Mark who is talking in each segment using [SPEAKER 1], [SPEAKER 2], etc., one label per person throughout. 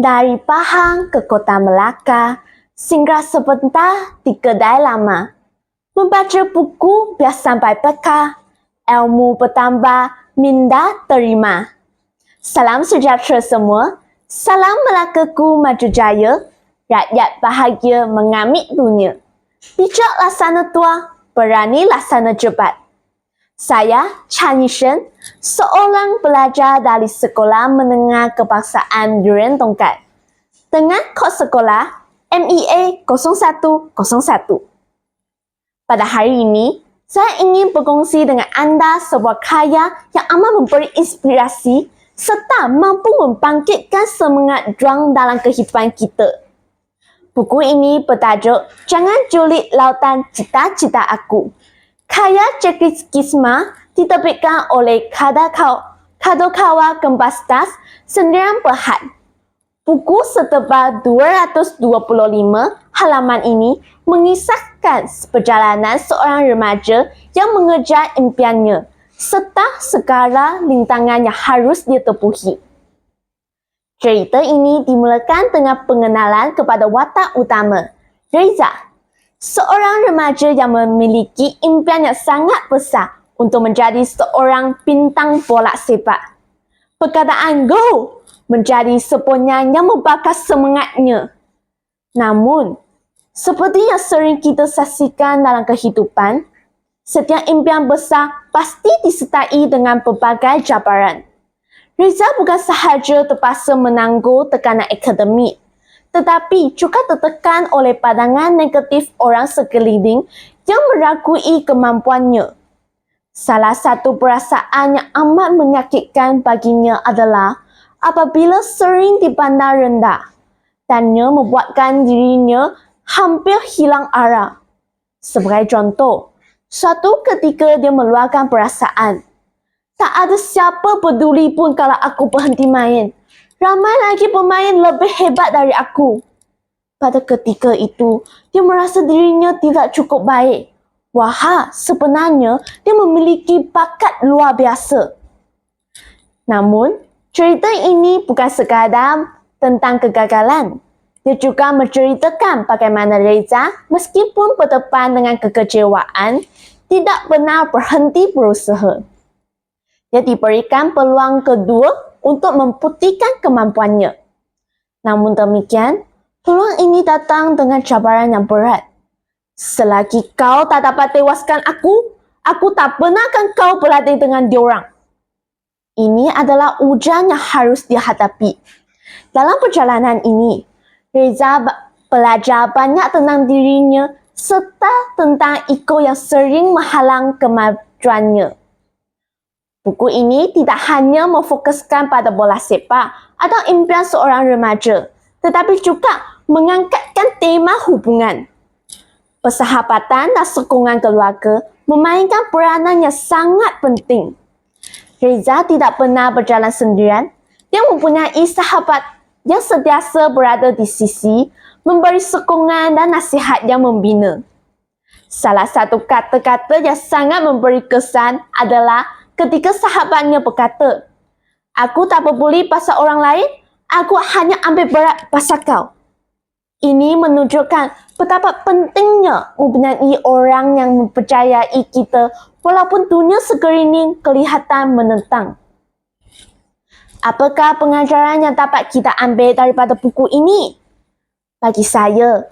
[SPEAKER 1] Dari Pahang ke Kota Melaka, singgah sebentar di kedai lama. Membaca buku biar sampai peka, ilmu bertambah, minda terima. Salam sejahtera semua, salam Melakaku maju jaya, rakyat bahagia mengamit dunia. Bijak laksana tua, berani laksana jebat. Saya, Chan Yishen, seorang pelajar dari Sekolah Menengah Kebangsaan Durian Tongkat. Dengan kod sekolah MEA 0101. Pada hari ini, saya ingin berkongsi dengan anda sebuah karya yang amat memberi inspirasi serta mampu membangkitkan semangat juang dalam kehidupan kita. Buku ini bertajuk Jangan Julit Lautan Cita-Cita Aku Karya Jackie Kisma diterbitkan oleh Kadakau, Kadokawa Gembastas Sendirian Berhad. Buku setebal 225 halaman ini mengisahkan perjalanan seorang remaja yang mengejar impiannya serta segala rintangan yang harus dia tepuhi. Cerita ini dimulakan dengan pengenalan kepada watak utama, Reza, seorang remaja yang memiliki impian yang sangat besar untuk menjadi seorang bintang bola sepak. Perkataan go menjadi seponyan yang membakar semangatnya. Namun, seperti yang sering kita saksikan dalam kehidupan, setiap impian besar pasti disertai dengan pelbagai cabaran. Reza bukan sahaja terpaksa menangguh tekanan akademik, tetapi juga tertekan oleh pandangan negatif orang sekeliling yang meragui kemampuannya. Salah satu perasaan yang amat menyakitkan baginya adalah apabila sering dipandang rendah dan ia membuatkan dirinya hampir hilang arah. Sebagai contoh, suatu ketika dia meluahkan perasaan, tak ada siapa peduli pun kalau aku berhenti main ramai lagi pemain lebih hebat dari aku. Pada ketika itu, dia merasa dirinya tidak cukup baik. Wah, sebenarnya dia memiliki bakat luar biasa. Namun, cerita ini bukan sekadar tentang kegagalan. Dia juga menceritakan bagaimana Reza meskipun berdepan dengan kekecewaan, tidak benar berhenti berusaha. Dia diberikan peluang kedua untuk membuktikan kemampuannya. Namun demikian, peluang ini datang dengan cabaran yang berat. Selagi kau tak dapat tewaskan aku, aku tak benarkan kau berlatih dengan diorang. Ini adalah ujian yang harus dihadapi. Dalam perjalanan ini, Reza belajar banyak tentang dirinya serta tentang ego yang sering menghalang kemajuannya. Buku ini tidak hanya memfokuskan pada bola sepak atau impian seorang remaja, tetapi juga mengangkatkan tema hubungan. Persahabatan dan sokongan keluarga memainkan peranan yang sangat penting. Reza tidak pernah berjalan sendirian. Dia mempunyai sahabat yang sentiasa berada di sisi, memberi sokongan dan nasihat yang membina. Salah satu kata-kata yang sangat memberi kesan adalah ketika sahabatnya berkata, Aku tak peduli pasal orang lain, aku hanya ambil berat pasal kau. Ini menunjukkan betapa pentingnya mempunyai orang yang mempercayai kita walaupun dunia sekeliling kelihatan menentang. Apakah pengajaran yang dapat kita ambil daripada buku ini? Bagi saya,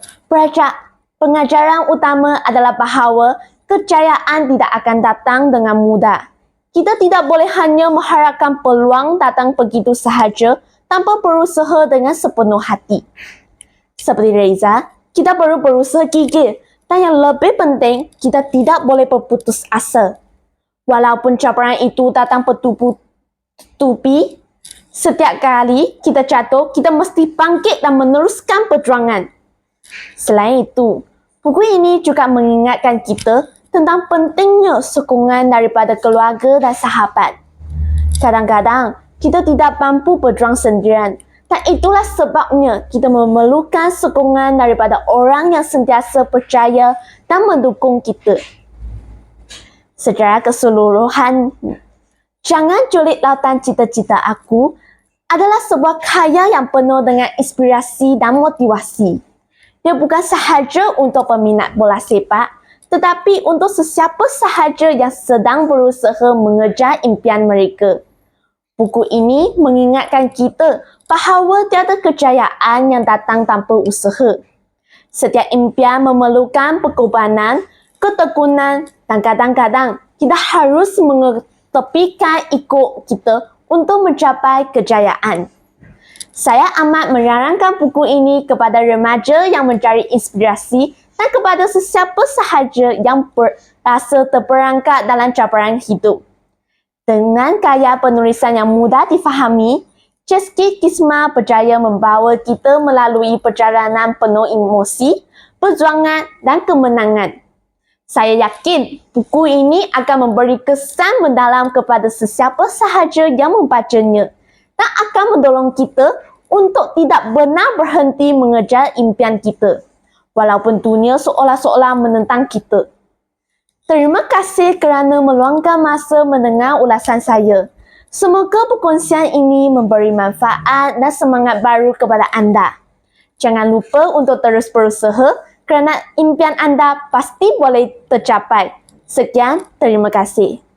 [SPEAKER 1] pengajaran utama adalah bahawa kejayaan tidak akan datang dengan mudah kita tidak boleh hanya mengharapkan peluang datang begitu sahaja tanpa berusaha dengan sepenuh hati. Seperti Reza, kita perlu berusaha gigih dan yang lebih penting, kita tidak boleh berputus asa. Walaupun cabaran itu datang bertubi-tubi, setiap kali kita jatuh, kita mesti bangkit dan meneruskan perjuangan. Selain itu, buku ini juga mengingatkan kita tentang pentingnya sokongan daripada keluarga dan sahabat. Kadang-kadang, kita tidak mampu berjuang sendirian dan itulah sebabnya kita memerlukan sokongan daripada orang yang sentiasa percaya dan mendukung kita. Secara keseluruhan, jangan julit lautan cita-cita aku adalah sebuah karya yang penuh dengan inspirasi dan motivasi. Dia bukan sahaja untuk peminat bola sepak, tetapi untuk sesiapa sahaja yang sedang berusaha mengejar impian mereka. Buku ini mengingatkan kita bahawa tiada kejayaan yang datang tanpa usaha. Setiap impian memerlukan pengorbanan, ketekunan dan kadang-kadang kita harus mengetepikan ego kita untuk mencapai kejayaan. Saya amat menyarankan buku ini kepada remaja yang mencari inspirasi dan kepada sesiapa sahaja yang berasa terperangkap dalam cabaran hidup. Dengan gaya penulisan yang mudah difahami, Chesky Kisma berjaya membawa kita melalui perjalanan penuh emosi, perjuangan dan kemenangan. Saya yakin buku ini akan memberi kesan mendalam kepada sesiapa sahaja yang membacanya dan akan mendorong kita untuk tidak benar berhenti mengejar impian kita walaupun dunia seolah-olah menentang kita. Terima kasih kerana meluangkan masa mendengar ulasan saya. Semoga perkongsian ini memberi manfaat dan semangat baru kepada anda. Jangan lupa untuk terus berusaha kerana impian anda pasti boleh tercapai. Sekian, terima kasih.